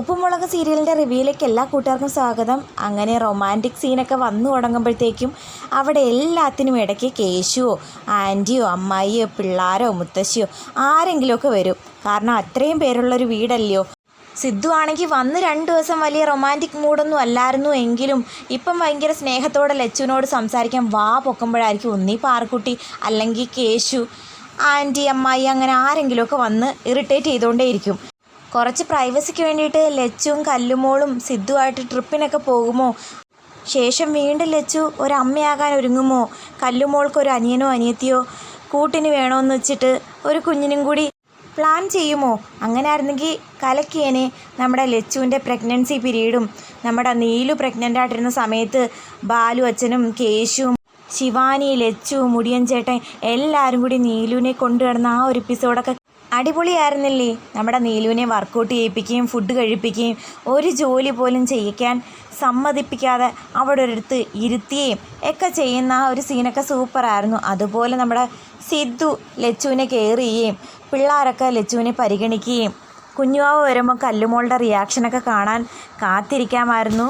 ഉപ്പുമുളക് സീരിയലിന്റെ റിവ്യൂയിലേക്ക് എല്ലാ കൂട്ടുകാർക്കും സ്വാഗതം. അങ്ങനെ റൊമാന്റിക് സീനൊക്കെ വന്നു തുടങ്ങുമ്പോഴത്തേക്കും അവിടെ എല്ലാത്തിനും ഇടയ്ക്ക് കേശുവോ ആന്റിയോ അമ്മായിയോ പിള്ളാരോ മുത്തശ്ശിയോ ആരെങ്കിലുമൊക്കെ വരും. കാരണം അത്രയും പേരുള്ളൊരു വീടല്ലയോ? സിദ്ധു ആണെങ്കിൽ വന്ന് രണ്ട് ദിവസം വലിയ റൊമാന്റിക് മൂഡൊന്നും അല്ലായിരുന്നു എങ്കിലും ഇപ്പം ഭയങ്കര സ്നേഹത്തോടെ ലച്ചുവിനോട് സംസാരിക്കാൻ വാ പൊക്കുമ്പോഴായിരിക്കും ഒന്നീ പാർക്കുട്ടി അല്ലെങ്കിൽ കേശു ആന്റി അമ്മായി അങ്ങനെ ആരെങ്കിലുമൊക്കെ വന്ന് ഇറിറ്റേറ്റ് ചെയ്തുകൊണ്ടേയിരിക്കും. കുറച്ച് പ്രൈവസിക്ക് വേണ്ടിയിട്ട് ലച്ചും കല്ലുമോളും സിദ്ധുവായിട്ട് ട്രിപ്പിനൊക്കെ പോകുമോ? ശേഷം വീണ്ടും ലച്ചു ഒരു ഒരുങ്ങുമോ? കല്ലുമോൾക്ക് ഒരു അനിയനോ അനിയത്തിയോ കൂട്ടിന് വേണമെന്ന് വെച്ചിട്ട് ഒരു കുഞ്ഞിനും കൂടി പ്ലാൻ ചെയ്യുമോ? അങ്ങനെ ആയിരുന്നെങ്കിൽ കലക്കിയനെ. നമ്മുടെ ലച്ചുവിന്റെ പ്രഗ്നൻസി പിരീഡും നമ്മുടെ നീലു പ്രഗ്നന്റ് ആയിട്ടിരുന്ന സമയത്ത് ബാലു അച്ഛനും കേശുവും ശിവാനി ലച്ചു മുടിയൻ ചേട്ടൻ എല്ലാവരും കൂടി നീലുവിനെ കൊണ്ടുവരുന്ന ആ ഒരു എപ്പിസോഡൊക്കെ അടിപൊളിയായിരുന്നില്ലേ? നമ്മുടെ നീലുവിനെ വർക്കൗട്ട് ചെയ്യിപ്പിക്കുകയും ഫുഡ് കഴിപ്പിക്കുകയും ഒരു ജോലി പോലും ചെയ്യിക്കാൻ സമ്മതിപ്പിക്കാതെ അവിടെ ഒരിടത്ത് ഇരുത്തുകയും ഒക്കെ ചെയ്യുന്ന ആ ഒരു സീനൊക്കെ സൂപ്പറായിരുന്നു അതുപോലെ നമ്മുടെ സിദ്ധു ലച്ചുവിനെ കെയർ ചെയ്യുകയും പിള്ളേരൊക്കെ ലച്ചുവിനെ പരിഗണിക്കുകയും കുഞ്ഞുവാവ് വരുമ്പോൾ കല്ലുമോളുടെ റിയാക്ഷനൊക്കെ കാണാൻ കാത്തിരിക്കാമായിരുന്നു.